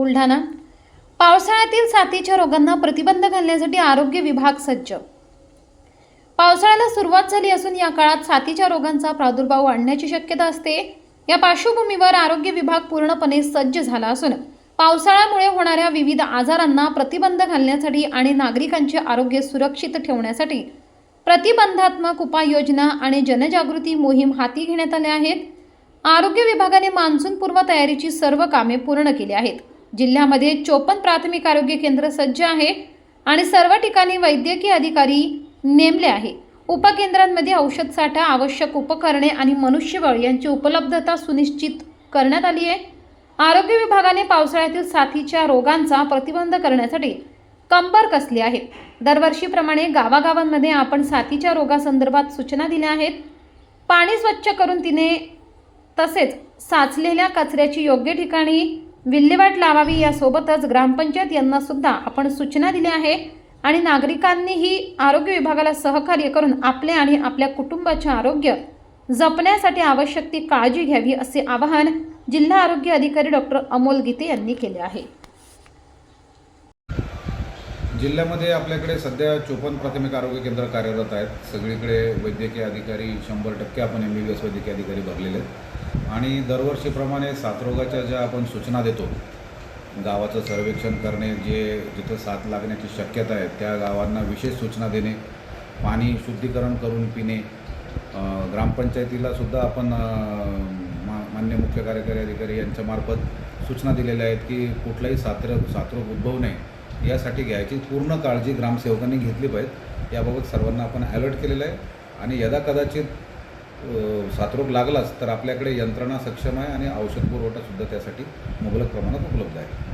बुलढाणा. पावसाळ्यातील साथीच्या रोगांना प्रतिबंध घालण्यासाठी आरोग्य विभाग सज्ज. पावसाळ्याला सुरुवात झाली असून या काळात साथीच्या रोगांचा प्रादुर्भाव वाढण्याची शक्यता असते. या पार्श्वभूमीवर आरोग्य विभाग पूर्णपणे सज्ज झाला असून पावसाळ्यामुळे होणाऱ्या विविध आजारांना प्रतिबंध घालण्यासाठी आणि नागरिकांचे आरोग्य सुरक्षित ठेवण्यासाठी प्रतिबंधात्मक उपाययोजना आणि जनजागृती मोहीम हाती घेण्यात आल्या आहेत. आरोग्य विभागाने मान्सूनपूर्व तयारीची सर्व कामे पूर्ण केली आहेत. जिल्ह्यामध्ये चोपन्न प्राथमिक आरोग्य केंद्र सज्ज आहे आणि सर्व ठिकाणी वैद्यकीय अधिकारी नेमले आहे. उपकेंद्रांमध्ये औषध साठा आवश्यक उपकरणे आणि मनुष्यबळ यांची उपलब्धता सुनिश्चित करण्यात आली आहे. आरोग्य विभागाने पावसाळ्यातील साथीच्या रोगांचा प्रतिबंध करण्यासाठी कंबर कसली आहे दरवर्षीप्रमाणे गावागावांमध्ये आपण साथीच्या रोगासंदर्भात सूचना दिल्या आहेत. पाणी स्वच्छ करून तिने तसेच साचलेल्या कचऱ्याची योग्य ठिकाणी विल्हेवाट लावावी यासोबतच ग्रामपंचायत यांना सुद्धा आपण सूचना दिल्या आहे आणि नागरिकांनीही आरोग्य विभागाला सहकार्य करून आपले आणि आपल्या कुटुंबाचे आरोग्य जपण्यासाठी आवश्यक ती काळजी घ्यावी असे आवाहन जिल्हा आरोग्य अधिकारी डॉक्टर अमोल गीते यांनी केले आहे. जिल्ह्यामध्ये आपल्याकडे सध्या चोपन्न प्राथमिक आरोग्य केंद्र कार्यरत आहेत. सगळीकडे वैद्यकीय अधिकारी शंभर टक्के आपण एम बी बी एस वैद्यकीय अधिकारी भरलेले आहेत. आणि दरवर्षीप्रमाणे साथरोगाच्या ज्या आपण सूचना देतो गावाचं सर्वेक्षण करणे जे जिथं साथ लागण्याची शक्यता आहे त्या गावांना विशेष सूचना देणे पाणी शुद्धीकरण करून पिणे ग्रामपंचायतीलासुद्धा आपण मा मान्य मुख्य कार्यकारी अधिकारी यांच्यामार्फत सूचना दिलेल्या आहेत की कुठलाही सात्र साथरोग उद्भवू नये. यासाठी घ्यायची. पूर्ण काळजी ग्रामसेवकांनी घेतली पाहिजे. याबाबत सर्वांना आपण अलर्ट केलेलं आहे. आणि यदा कदाचित साथरोग लागलाच तर आपल्याकडे यंत्रणा सक्षम आहे आणि औषध पुरवठासुद्धा त्यासाठी मुबलक प्रमाणात उपलब्ध आहे.